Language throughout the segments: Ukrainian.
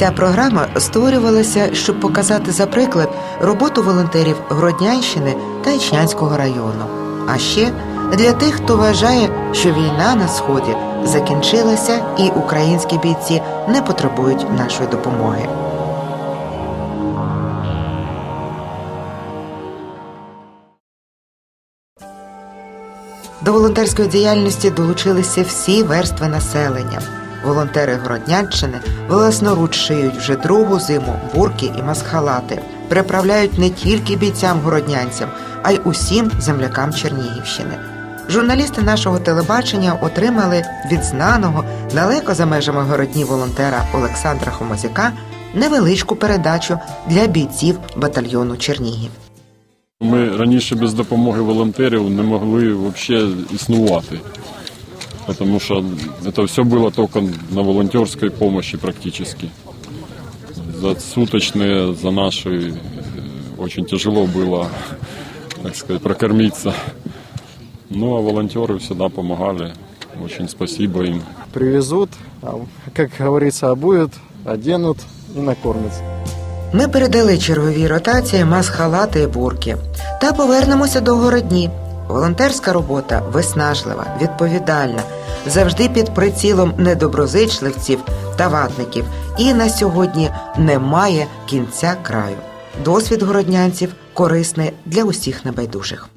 Ця програма створювалася, щоб показати за приклад роботу волонтерів Гроднянщини та Ічнянського району. А ще для тих, хто вважає, що війна на сході закінчилася, і українські бійці не потребують нашої допомоги. До волонтерської діяльності долучилися всі верстви населення. Волонтери Городнянщини власноруч шиють вже другу зиму бурки і масхалати. Приправляють не тільки бійцям-городнянцям, а й усім землякам Чернігівщини. Журналісти нашого телебачення отримали від знаного далеко за межами городні волонтера Олександра Хомозяка невеличку передачу для бійців батальйону Чернігів. Ми раніше без допомоги волонтерів не могли взагалі існувати Тому що це все було тільки на волонтерській допомогі практично. За суточные, за наши э, очень тяжело было, так сказать, прокормиться. Ну, а волонтеры всегда помогали. Очень спасибо им. привезут, а, как говорится, обуют, оденут и накормят. Ми передали чергові ротації мас-халати і бурки. Та повернемося до городні. Волонтерська робота виснажлива, відповідальна, завжди під прицілом недоброзичливців та ватників. І на сьогодні немає кінця краю. Досвід городнянців корисний для усіх небайдужих.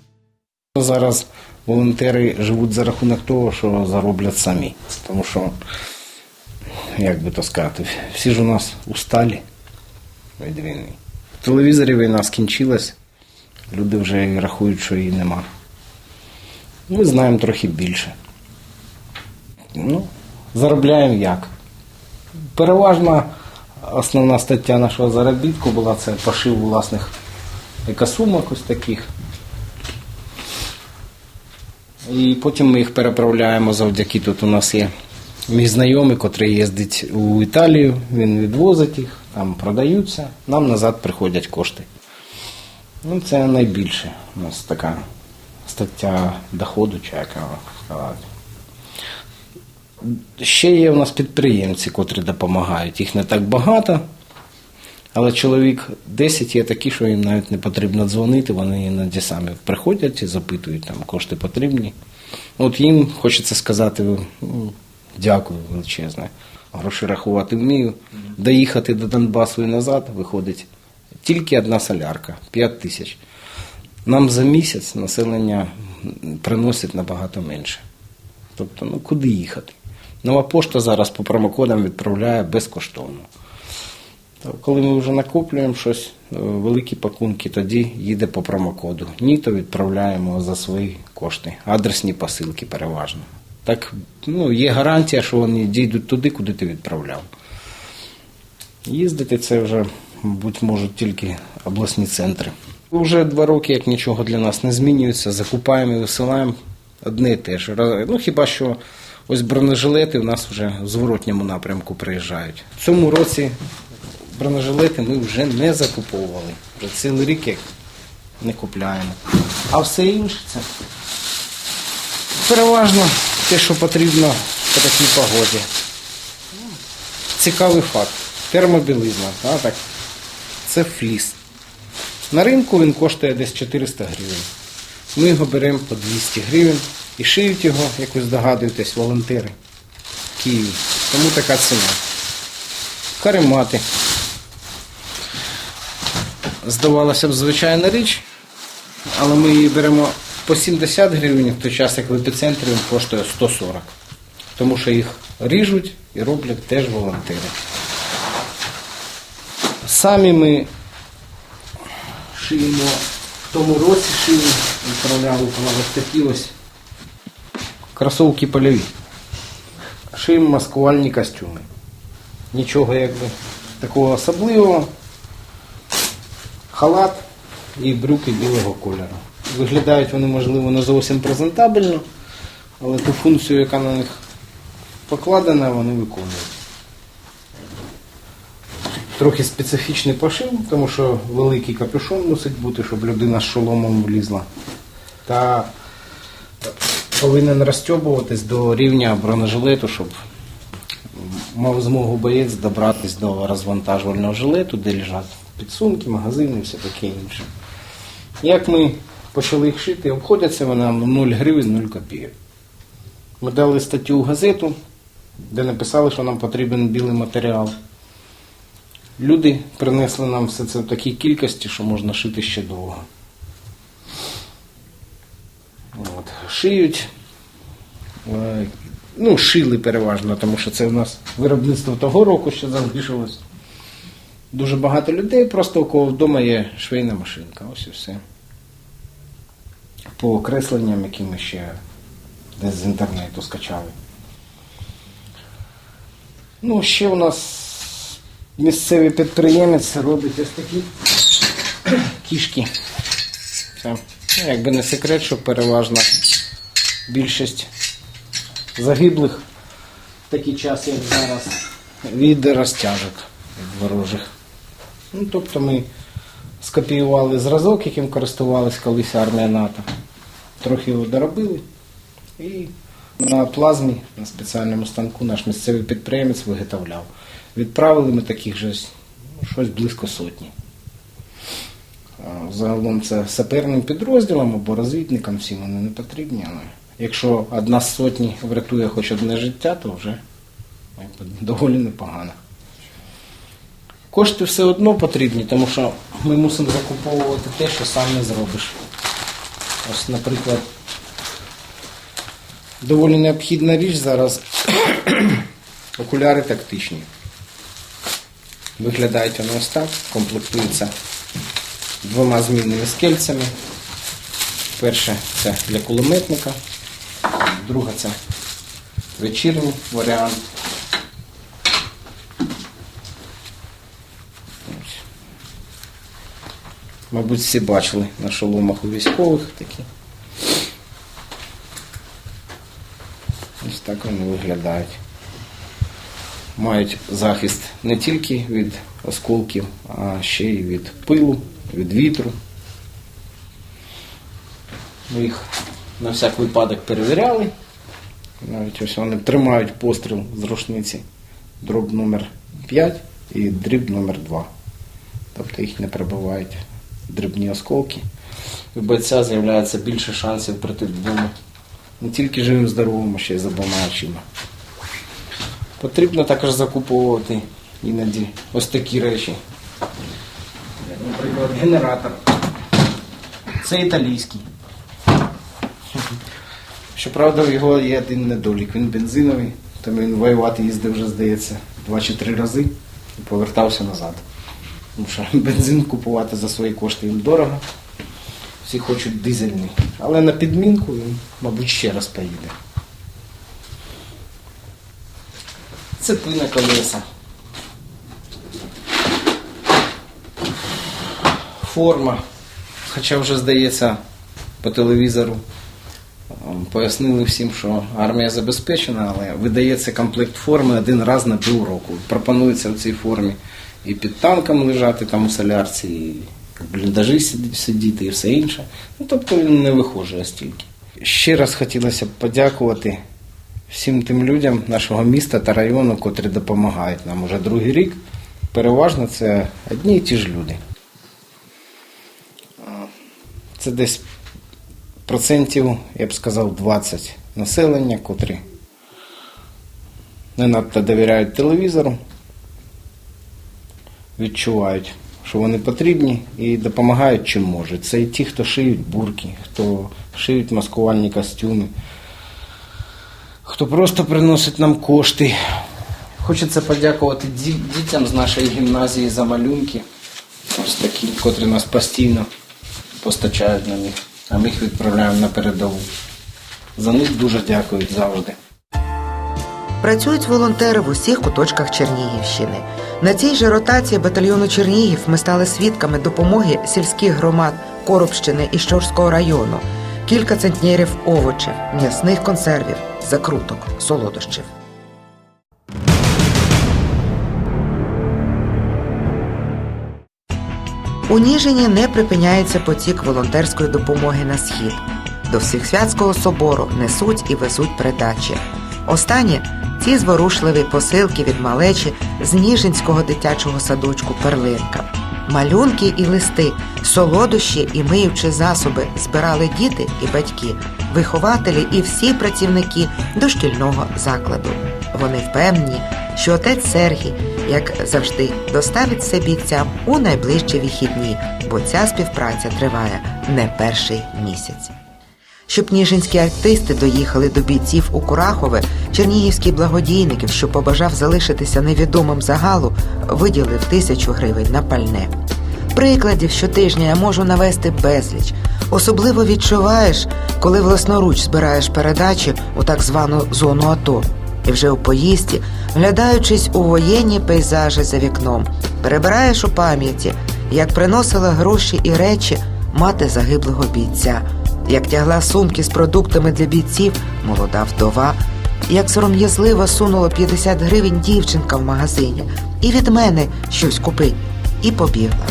Зараз волонтери живуть за рахунок того, що зароблять самі. Тому що, як би то сказати, всі ж у нас усталі від війни. В телевізорі війна скінчилась, люди вже рахують, що її нема. Ми знаємо трохи більше. Ну, заробляємо як? Переважна основна стаття нашого заробітку була це пошив власних екосумок ось таких. І потім ми їх переправляємо завдяки тут у нас є мій знайомий, котрий їздить у Італію, він відвозить їх, там продаються, нам назад приходять кошти. Ну, це найбільше у нас така стаття доходу, чи як його сказати. Ще є у нас підприємці, котрі допомагають. Їх не так багато, але чоловік 10 є такі, що їм навіть не потрібно дзвонити, вони іноді самі приходять і запитують, там кошти потрібні. От їм хочеться сказати ну, дякую величезне. Гроші рахувати вмію. Доїхати до Донбасу і назад виходить тільки одна солярка 5 тисяч. Нам за місяць населення приносить набагато менше. Тобто, ну куди їхати? Нова пошта зараз по промокодам відправляє безкоштовно. Коли ми вже накоплюємо щось, е, великі пакунки, тоді їде по промокоду. Ні, то відправляємо за свої кошти. Адресні посилки переважно. Так ну, є гарантія, що вони дійдуть туди, куди ти відправляв. Їздити це вже, мабуть, можуть тільки обласні центри. Вже два роки, як нічого для нас не змінюється, закупаємо і висилаємо одне і те ж. Ну хіба що ось бронежилети у нас вже в зворотньому напрямку приїжджають. В цьому році бронежилети ми вже не закуповували. Вже цілий рік як не купляємо. А все інше це переважно те, що потрібно по такій погоді. Цікавий факт. Термобілизна. Так. Це фліс. На ринку він коштує десь 400 гривень. Ми його беремо по 200 гривень і шиють його, як ви здогадуєтесь, волонтери в Києві. Тому така ціна. Каремати. Здавалося б, звичайна річ, але ми її беремо по 70 гривень, в той час, як в епіцентрі він коштує 140. Тому що їх ріжуть і роблять теж волонтери. Самі ми шиємо в тому році шили, відправляли ось такі ось кросовки польові. Шиємо маскувальні костюми. Нічого якби такого особливого. Халат і брюки білого кольору. Виглядають вони, можливо, не зовсім презентабельно, але ту функцію, яка на них покладена, вони виконують. Трохи специфічний пошив, тому що великий капюшон мусить бути, щоб людина з шоломом влізла. Та повинен розтьобуватись до рівня бронежилету, щоб мав змогу боєць добратися до розвантажувального жилету, де лежать підсумки, магазини і все таке інше. Як ми почали їх шити, обходяться вони 0 гривень, 0 копійок. Ми дали статтю в газету, де написали, що нам потрібен білий матеріал. Люди принесли нам все це в такій кількості, що можна шити ще довго. От. Шиють. Е, Ну, шили переважно, тому що це у нас виробництво того року ще залишилось. Дуже багато людей, просто у кого вдома є швейна машинка. Ось і все. По окресленням, які ми ще десь з інтернету скачали. Ну, ще у нас місцевий підприємець робить ось такі кішки. Це, ну, якби не секрет, що переважна більшість загиблих в такий час, як зараз, від розтяжок ворожих. Ну, тобто ми скопіювали зразок, яким користувалась колись армія НАТО. Трохи його доробили. І на плазмі, на спеціальному станку наш місцевий підприємець виготовляв. Відправили ми таких же ну, щось близько сотні. Загалом це саперним підрозділам або розвідникам, всім вони не потрібні. Але якщо одна з сотні врятує хоч одне життя, то вже доволі непогано. Кошти все одно потрібні, тому що ми мусимо закуповувати те, що сам не зробиш. Ось, наприклад, доволі необхідна річ зараз окуляри тактичні. Виглядають вони ось так, комплектуються двома змінними скельцями. Перше це для кулеметника, друга це вечірній варіант. Мабуть, всі бачили на шоломах у військових такі. Ось так вони виглядають. Мають захист не тільки від осколків, а ще й від пилу, від вітру. Ми їх на всяк випадок перевіряли. Навіть ось вони тримають постріл з рушниці дроб номер 5 і дріб номер 2. Тобто їх не пробивають дрібні осколки. У бойця з'являється більше шансів прийти додому не тільки живим здоровим, а ще й з обома очима. Потрібно також закуповувати іноді ось такі речі. Наприклад, генератор. Це італійський. Щоправда, в його є один недолік. Він бензиновий, тому він воювати їздив вже, здається, два чи три рази і повертався назад. Тому що бензин купувати за свої кошти їм дорого. Всі хочуть дизельний. Але на підмінку він, мабуть, ще раз поїде. Цепи на колеса. Форма. Хоча вже здається по телевізору ем, пояснили всім, що армія забезпечена, але видається комплект форми один раз на півроку. Пропонується в цій формі і під танком лежати там у солярці, і бліндажі сидіти і все інше. Ну, тобто він не вихожує стільки. Ще раз хотілося б подякувати всім тим людям нашого міста та району, котрі допомагають нам уже другий рік. Переважно це одні і ті ж люди. Це десь процентів, я б сказав, 20 населення, котрі не надто довіряють телевізору, відчувають, що вони потрібні і допомагають чим можуть. Це і ті, хто шиють бурки, хто шиють маскувальні костюми, хто просто приносить нам кошти. Хочеться подякувати ді- дітям з нашої гімназії за малюнки, ось такі, котрі нас постійно постачають на них, а ми їх відправляємо на передову. За них дуже дякують завжди. Працюють волонтери в усіх куточках Чернігівщини. На цій же ротації батальйону Чернігів ми стали свідками допомоги сільських громад Коробщини і Щорського району, кілька центнерів овочів, м'ясних консервів, закруток, солодощів. У Ніжині не припиняється потік волонтерської допомоги на схід. До Всехсвятського собору несуть і везуть передачі. Останні ці зворушливі посилки від малечі з Ніжинського дитячого садочку Перлинка. Малюнки і листи, солодощі і миючі засоби збирали діти і батьки, вихователі і всі працівники дошкільного закладу. Вони впевнені, що отець Сергій, як завжди, доставить це бійцям у найближчі вихідні, бо ця співпраця триває не перший місяць. Щоб ніжинські артисти доїхали до бійців у Курахове, чернігівський благодійник, що побажав залишитися невідомим загалу, виділив тисячу гривень на пальне. Прикладів щотижня я можу навести безліч. Особливо відчуваєш, коли власноруч збираєш передачі у так звану зону АТО. І вже у поїзді, вглядаючись у воєнні пейзажі за вікном, перебираєш у пам'яті, як приносила гроші і речі мати загиблого бійця, як тягла сумки з продуктами для бійців молода вдова, як сором'язливо сунула 50 гривень дівчинка в магазині, і від мене щось купи, і побігла.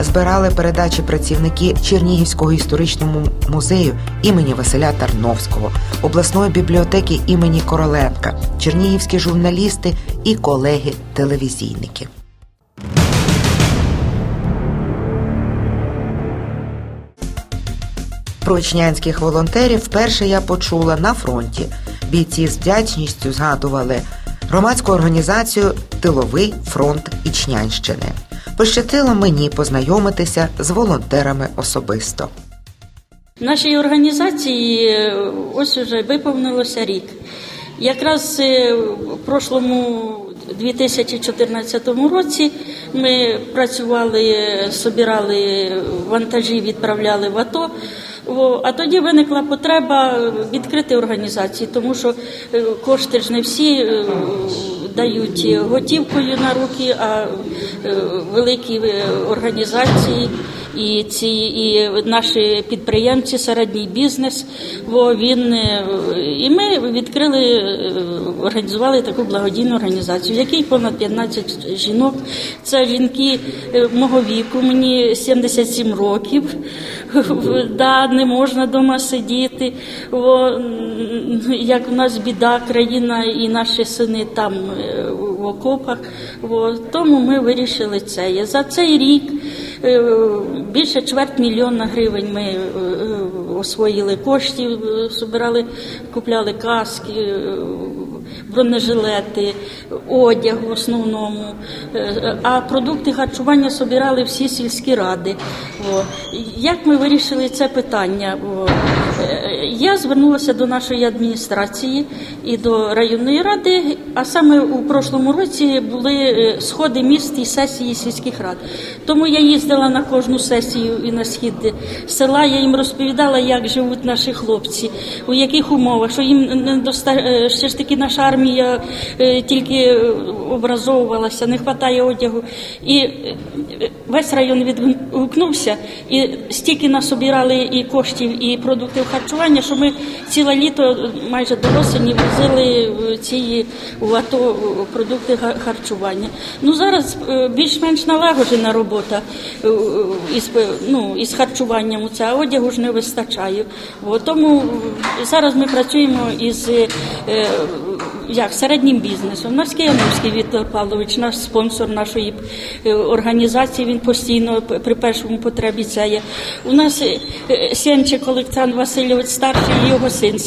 Збирали передачі працівники Чернігівського історичного музею імені Василя Тарновського, обласної бібліотеки імені Короленка, чернігівські журналісти і колеги-телевізійники. Про ічнянських волонтерів вперше я почула на фронті. Бійці з вдячністю згадували громадську організацію Тиловий фронт Ічнянщини. Пощастило мені познайомитися з волонтерами особисто. Нашій організації е, ось уже виповнилося рік. Якраз е, в прошлому 2014 році ми працювали, е, собирали вантажі, відправляли в АТО. А тоді виникла потреба відкрити організації, тому що е, кошти ж не всі е, дають готівкою на руки, а е, великі е, організації і ці і наші підприємці, середній бізнес. Во він е, і ми відкрили, е, організували таку благодійну організацію, в якій понад 15 жінок. Це жінки е, мого віку, мені 77 років. Да, не можна вдома сидіти. О, м, як в нас біда, країна і наші сини там в окопах. О, тому ми вирішили це. За цей рік більше чверть мільйона гривень ми е, е, освоїли коштів, е, збирали, купляли каски. е, Бронежилети, одяг в основному, Е, а продукти харчування збирали всі сільські ради. Як ми вирішили це питання? Е, Я звернулася до нашої адміністрації і до районної ради, а саме у прошлому році були е, сходи міст і сесії сільських рад. Тому я їздила на кожну сесію і на схід села. Я їм розповідала, як живуть наші хлопці, у яких умовах, що їм доста... ще ж таки наша армія е, тільки образовувалася, не вистачає одягу. І весь район відгукнувся, і стільки насобирали і коштів, і продуктів харчування, що ми ціле літо майже до осені возили ці в АТО продукти харчування. Ну зараз е, більш-менш налагоджена робота е, із, е, ну, із харчуванням. А одягу ж не вистачає. Тому е, зараз ми працюємо із е, як середнім бізнесом. Наш Кияновський Віктор Павлович, наш спонсор нашої е, організації. Він постійно при першому потребі це є. У нас е, е, Сєнчик Олександр Васильович старший, і його син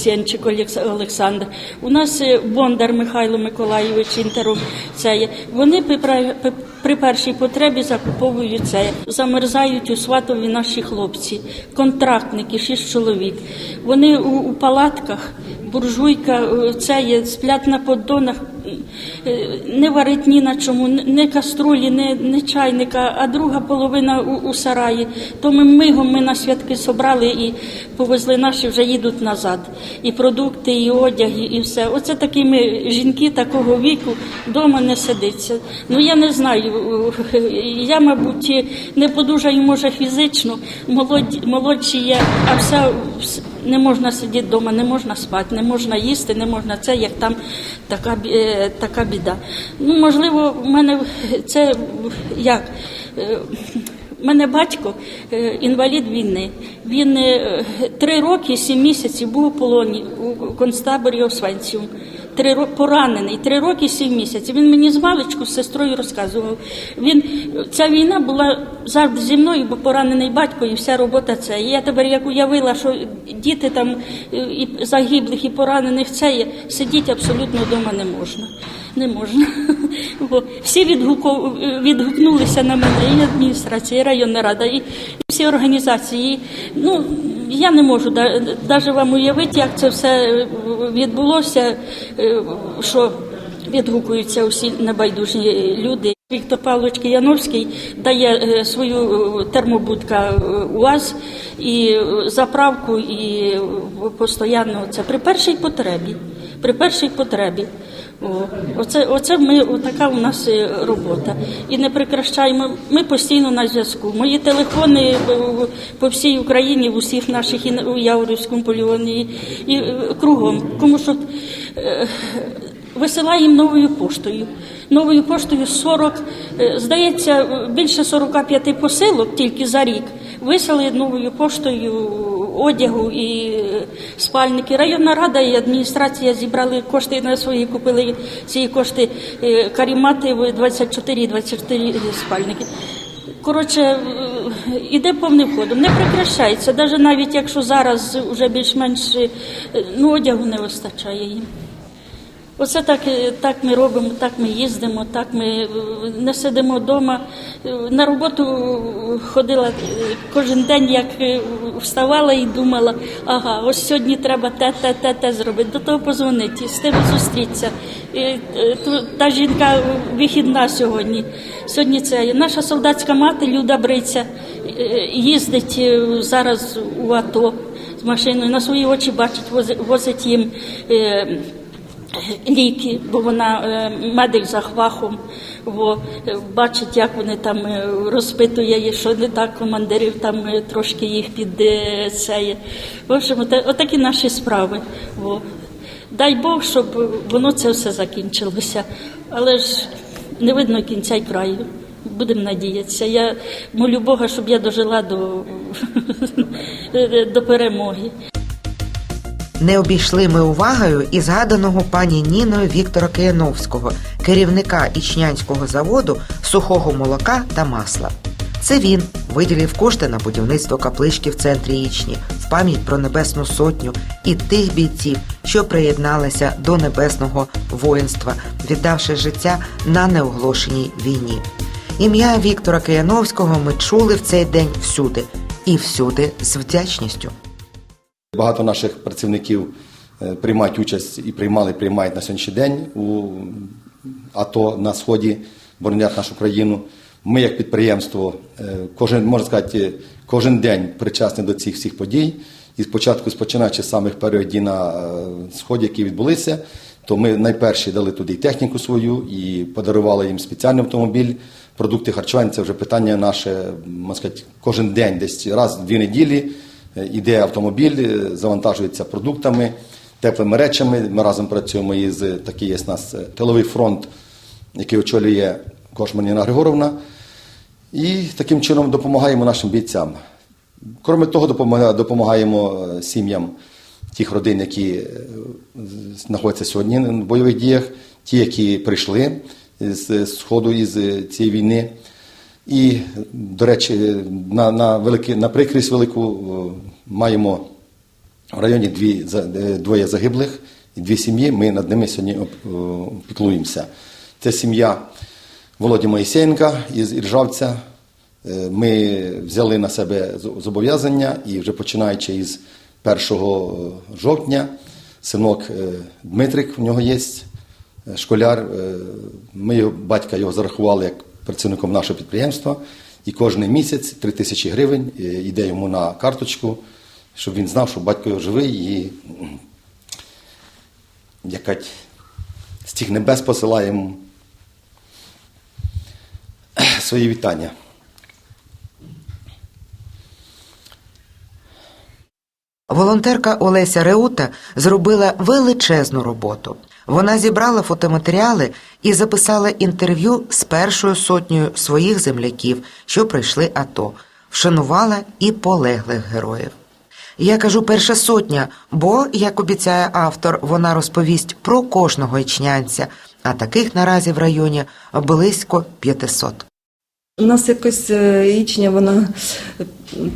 Олекс- Олександр. У нас е, Бондар Михайло Миколайович інтером. Це. Вони при першій потребі закуповують це. Замерзають у сватові наші хлопці, контрактники, шість чоловік. Вони у, у палатках буржуйка, е, це є, сплять на поддонах, е, не варить ні на чому, не каструлі, не, не чайника, а друга половина у, у сараї. То ми мигом ми на святки собрали і повезли наші, вже їдуть назад. І продукти, і одяг, і, все. Оце такими жінки такого віку вдома не сидиться. Ну я не знаю. е, Я, мабуть, не подужаю, може, фізично, молоді, молодші є, а все не можна сидіти вдома, не можна спати, не можна їсти, не можна це, як там така, е, така біда. Ну, можливо, в мене це як. В мене батько е, інвалід війни. Він е, три роки, сім місяців був у полоні у концтаборі Освенціум. три ро- поранений, три роки сім місяців. Він мені з маличку з сестрою розказував. Він ця війна була завжди зі мною, бо поранений батько і вся робота це. Я тепер як уявила, що діти там е, і загиблих, і поранених це є, сидіти абсолютно вдома не можна. Не можна. Всі відгукнулися на мене, і адміністрація, і районна рада, і всі організації. Ну, я не можу навіть вам уявити, як це все е, відбулося, е, що відгукуються усі небайдужі люди. Віктор Павлович Кияновський дає е, свою термобудка УАЗ і заправку, і постійно це при першій потребі. При першій потребі. Оце, оце ми, така у нас е, робота. І не прекращаємо. Ми постійно на зв'язку. Мої телефони е, по всій Україні, в усіх наших і у Яворівському полігоні, і, е, кругом. Тому що висилаємо новою поштою. Новою поштою 40, е, здається, більше 45 посилок тільки за рік. Висили новою поштою одягу і спальники. Районна рада і адміністрація зібрали кошти на свої, купили ці кошти е, карімати 24 24 спальники. Коротше, е, іде повним ходом, не прекращається. Навіть навіть якщо зараз вже більш-менш е, ну, одягу не вистачає їм. Оце так, е, так ми робимо, так ми їздимо, так ми е, не сидимо вдома. Е, На роботу ходила кожен день, як вставала і думала, ага, ось сьогодні треба те, те, те, те зробити, до того позвонити, з тим зустрітися. І, Та жінка вихідна сьогодні. Сьогодні це наша солдатська мати Люда Бриця їздить зараз у АТО з машиною, на свої очі бачить, вози- возить їм. Ліки, бо вона е, медик за хвахом, бо е, бачить, як вони там е, розпитує, що не так командирів там трошки їх під це. В общем, ота- отакі наші справи. Бо. Дай Бог, щоб воно це все закінчилося. Але ж не видно кінця й краю. Будемо надіятися. Я молю Бога, щоб я дожила до, до перемоги. Не обійшли ми увагою і згаданого пані Ніною Віктора Кияновського, керівника Ічнянського заводу сухого молока та масла. Це він виділив кошти на будівництво каплички в центрі Ічні в пам'ять про Небесну Сотню і тих бійців, що приєдналися до небесного воїнства, віддавши життя на неоголошеній війні. Ім'я Віктора Кияновського ми чули в цей день всюди і всюди з вдячністю. Багато наших працівників е, приймають участь і приймали, приймають на сьогоднішній день у АТО на сході, боронять нашу країну. Ми, як підприємство, е, кожен можна сказати, кожен день причасні до цих всіх подій. І спочатку, починаючи з самих перших дій на е, сході, які відбулися, то ми найперші дали туди і техніку свою і подарували їм спеціальний автомобіль. Продукти харчування це вже питання наше, можна сказати, кожен день, десь раз в дві неділі. Е, Іде автомобіль, е, завантажується продуктами, теплими речами. Ми разом працюємо із такий є у нас е, тиловий фронт, який очолює Кошман Ніна Григоровна. І таким чином допомагаємо нашим бійцям. Крім того, допомагаємо е, сім'ям тих родин, які е, знаходяться сьогодні в бойових діях, ті, які прийшли з сходу із е, цієї війни. І, до речі, на, на, великі, на прикрість велику е, маємо в районі дві, е, двоє загиблих і дві сім'ї. Ми над ними сьогодні оп- о, піклуємося. Це сім'я Володі Моїсеєнка із Іржавця. Е, Ми взяли на себе зобов'язання і вже починаючи із 1 жовтня, синок е, Дмитрик, в нього є е, школяр. е, Ми його, батька його зарахували як працівником нашого підприємства. І кожен місяць 3 тисячі гривень е, йде йому на карточку, щоб він знав, що батько його живий і м, якать з тих небес посилає йому свої вітання. Волонтерка Олеся Реута зробила величезну роботу. Вона зібрала фотоматеріали і записала інтерв'ю з першою сотнею своїх земляків, що прийшли АТО, вшанувала і полеглих героїв. Я кажу перша сотня, бо, як обіцяє автор, вона розповість про кожного ічнянця, а таких наразі в районі близько 500. У нас якось е, Ічня, вона е,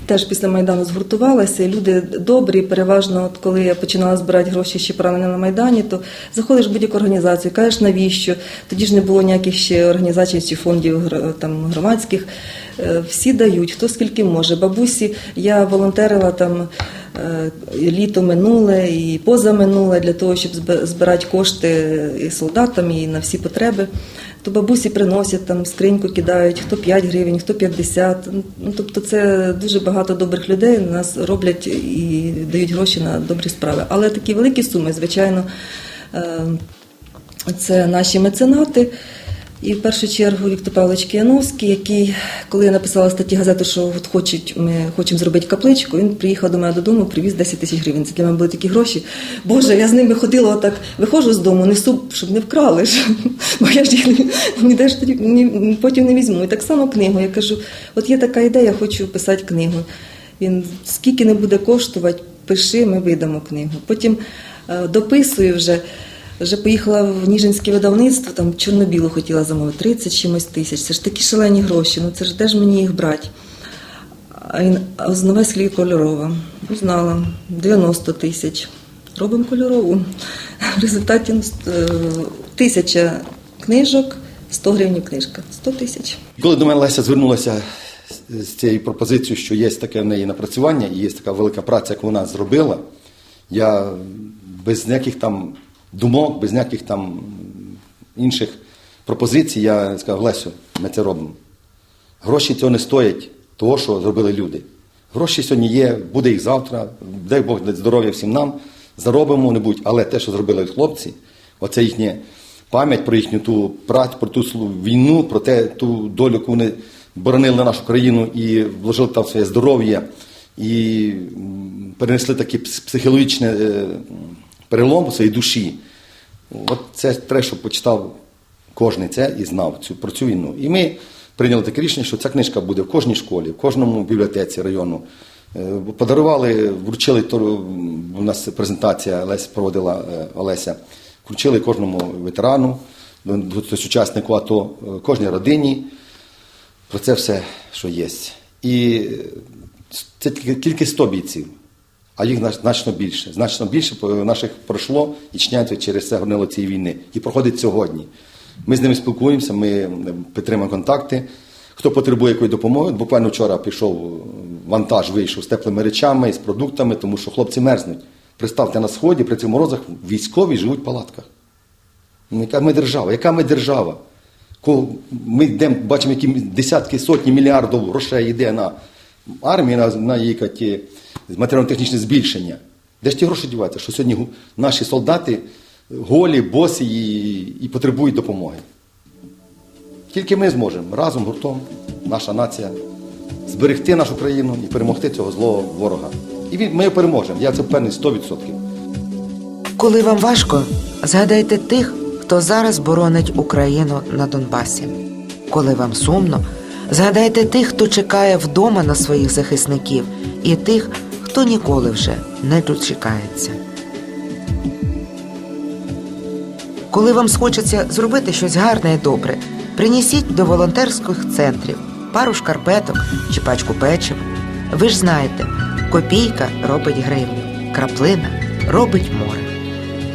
теж після Майдану згуртувалася, люди добрі, переважно, от коли я починала збирати гроші ще поранені на Майдані, то заходиш в будь-яку організацію, кажеш, навіщо? Тоді ж не було ніяких ще організацій чи фондів там, громадських. Е, Всі дають, хто скільки може. Бабусі, я волонтерила там літо минуле і позаминуле для того, щоб зб- збирати кошти і солдатам, і на всі потреби. То бабусі приносять там скриньку кидають, хто 5 гривень, хто 50. Ну тобто це дуже багато добрих людей нас роблять і дають гроші на добрі справи. Але такі великі суми, звичайно, е, це наші меценати. І в першу чергу Віктор Павлович Кияновський, який, коли я написала статті газети, що от хочуть, ми хочемо зробити капличку, він приїхав до мене додому, привіз 10 тисяч гривень. Це для мене були такі гроші. Боже, я з ними ходила отак, виходжу з дому, несу, щоб не вкрали ж. Бо я ж їх ніде ж ні- потім не візьму. І так само книгу. Я кажу, от є така ідея, хочу писати книгу. Він скільки не буде коштувати, пиши, ми видамо книгу. Потім е, дописую вже. Вже поїхала в Ніжинське видавництво, там чорно-білу хотіла замовити 30 чимось тисяч. Це ж такі шалені гроші. Ну це ж де ж мені їх брати? А він- з нове склі кольорова. Узнала 90 тисяч. Робимо кольорову. В результаті ну, е, тисяча книжок, 100 гривень книжка. 100 тисяч. Коли до мене Леся звернулася з цією пропозицією, що є таке в неї напрацювання і є така велика праця, яку вона зробила, я без ніяких там думок, без ніяких там інших пропозицій, я сказав, Лесю, ми це робимо. Гроші цього не стоять того, що зробили люди. Гроші сьогодні є, буде їх завтра, дай Бог здоров'я всім нам, заробимо не будь, але те, що зробили хлопці, оце їхня пам'ять про їхню ту працю, про ту війну, про те, ту долю, яку вони боронили нашу країну і вложили там своє здоров'я, і перенесли такий пс- перелом у своїй душі. От це треба, щоб почитав кожен це і знав цю, про цю війну. І ми прийняли таке рішення, що ця книжка буде в кожній школі, в кожному бібліотеці району. Е, Подарували, вручили у нас презентація Леся проводила е, Олеся. Вручили кожному ветерану, сучаснику АТО, е, кожній родині про це все, що є. І це тільки 100 бійців, а їх значно більше. Значно більше наших пройшло і чняться через це горнило цієї війни. І проходить сьогодні. Ми з ними спілкуємося, ми е, підтримуємо контакти. Хто потребує якої допомоги, буквально вчора пішов е, вантаж, вийшов з теплими речами, з продуктами, тому що хлопці мерзнуть. Представте, на сході при цих морозах військові живуть в палатках. Ну, Яка ми держава? Яка ми держава? Ми йдемо, бачимо, які десятки, сотні мільярдів грошей йде на армію, на, її ті матеріально-технічне збільшення. Де ж ті гроші діваються? Що сьогодні наші солдати голі, босі і, і потребують допомоги. Тільки ми зможемо разом, гуртом, наша нація, зберегти нашу країну і перемогти цього злого ворога. І він- ми переможемо. Я це впевнений 100%. Коли вам важко, згадайте тих, хто зараз боронить Україну на Донбасі. Коли вам сумно, згадайте тих, хто чекає вдома на своїх захисників, і тих, хто ніколи вже не дочекається. Коли вам схочеться зробити щось гарне і добре, принесіть до волонтерських центрів пару шкарпеток чи пачку печива. Ви ж знаєте, копійка робить гривню, краплина робить море.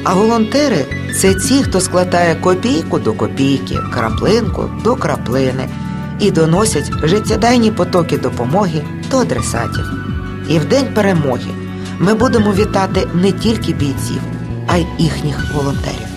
А волонтери це ті, хто складає копійку до копійки, краплинку до краплини і доносять життєдайні потоки допомоги до адресатів. І в день перемоги ми будемо вітати не тільки бійців, а й їхніх волонтерів.